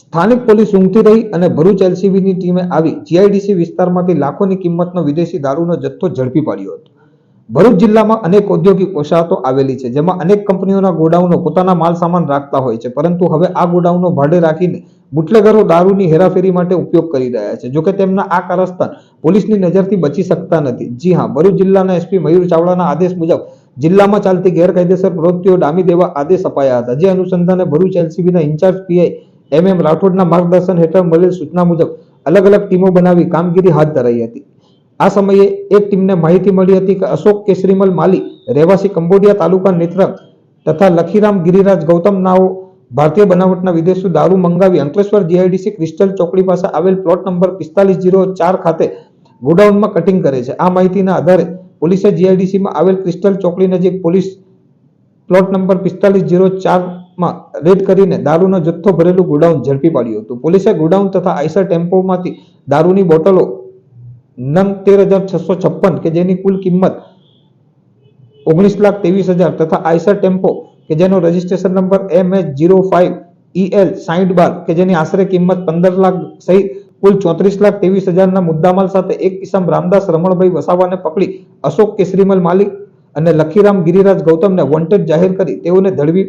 સ્થાનિક પોલીસ ઊંઘતી રહી અને ભરૂચ એલસીબીની ટીમે આવી જીઆઈડીસી વિસ્તારમાંથી લાખોની કિંમતનો વિદેશી દારૂનો જથ્થો ઝડપી પાડ્યો હતો. ભરૂચ જિલ્લામાં અનેક ઔદ્યોગિક વસાહતો આવેલી છે, જેમાં અનેક કંપનીઓના ગોડાઉનો પોતાના માલ સામાન રાખતા હોય છે, પરંતુ હવે આ ગોડાઉનો ભાડે રાખીને બુટલેગરો દારૂની હેરાફેરી માટે ઉપયોગ કરી રહ્યા છે. જોકે તેમના આ કારસ્તાન પોલીસની નજરથી બચી શકતા નથી. જી હા, ભરૂચ જિલ્લાના એસપી મયુર ચાવડાના આદેશ મુજબ જિલ્લામાં ચાલતી ગેરકાયદેસર પ્રવૃત્તિઓ ડામી દેવા આદેશ અપાયા હતા. જે અનુસંધાને ભરૂચ એલસીબીના ઇન્ચાર્જ પીઆઈ એમ એમ રાઠોડના માર્ગદર્શન હેઠળ મળેલ સૂચના મુજબ અલગ અલગ ટીમો બનાવી કામગીરી હાથ ધરાઈ હતી. આ સમયે એક ટીમને માહિતી મળી હતી કે અશોક કેસરીમલ માલી રહેવાસી કંબોડિયા તાલુકા નેત્રંગ તથા લખીરામ ગિરિરાજ ગૌતમ નાઓ ભારતીય બનાવટના વિદેશી દારૂ મંગાવી અંકલેશ્વર જીઆઈડીસી ક્રિસ્ટલ ચોકડી પાસે આવેલ પ્લોટ નંબર પિસ્તાલીસ જીરો ચાર ખાતે ગોડાઉનમાં કટિંગ કરે છે. આ માહિતીના આધારે પોલીસે જીઆઈડીસીમાં આવેલ ક્રિસ્ટલ ચોકડી નજીક પોલીસ પ્લોટ નંબર પિસ્તાલીસ જીરો ચારમાં રેડ કરીને દારૂનો જથ્થો ભરેલું ગોડાઉન ઝડપી પાડ્યું હતું. પોલીસે ગોડાઉન તથા આઈસર ટેમ્પોમાંથી દારૂની બોટલો નંગ તેર હજાર છસો છપ્પન કે જેની કુલ કિંમત ઓગણીસ લાખ ત્રેવીસ હજાર તથા આઈસર ટેમ્પો કે જેનો registration number M H zero five E L સાઈઠ બાર કે જેની આશરે કિંમત પંદર લાખ સહિત કુલ ચોત્રીસ લાખ ત્રેવીસ હજારના મુદ્દામાલ સાથે એક કિસમ રામદાસ રમણભાઈ વસાવાને પકડી અશોક કેસરીમલ માલિક અને લખીરામ ગિરિરાજ ગૌતમને વોન્ટેડ જાહેર કરી તેઓને ધડવી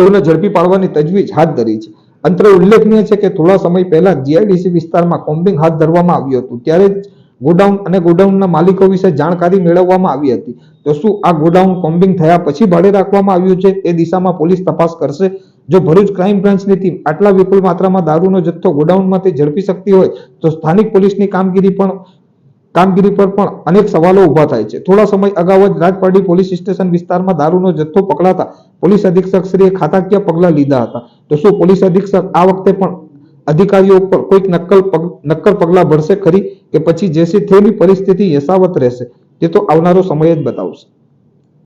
તેઓને ઝડપી પાડવાની તજવીજ હાથ ધરી છે. અંતરે ઉલ્લેખનીય છે કે થોડા સમય પહેલા જીઆઈડીસી વિસ્તારમાં કોમ્બિંગ હાથ ધરવામાં આવ્યું હતું. ત્યારે ગોડાઉન અને ગોડાઉનના માલિકો વિશે જાણકારી મેળવવામાં આવી હતી. તો શું આ ગોડાઉન કોમ્બિંગ થયા પછી ભાડે રાખવામાં આવ્યું છે? તે દિશામાં પોલીસ તપાસ કરશે. જો ભરૂચ ક્રાઇમ બ્રાન્ચની ટીમ આટલા વિપુલ માત્રામાં દારૂનો જથ્થો ગોડાઉનમાંથી ઝડપી શકતી હોય, તો સ્થાનિક પોલીસની કામગીરી પણ, કામગીરી પર પણ અનેક સવાલો ઊભા થાય છે. થોડા સમય અગાઉ જ રાજપારડી પોલીસ સ્ટેશન વિસ્તારમાં દારૂનો જથ્થો પકડાતા પોલીસ અધિક્ષક શ્રીએ ખાતાકીય પગલાં લીધા હતા. તો શું પોલીસ અધિક્ષક આ વખતે પણ અધિકારીઓ ઉપર કોઈક નક્કલ નક્કર પગલાં ભરશે ખરી? કે પછી જેસી થયેલી પરિસ્થિતિ યથાવત રહેશે? તે તો આવનારો સમય જ બતાવશે.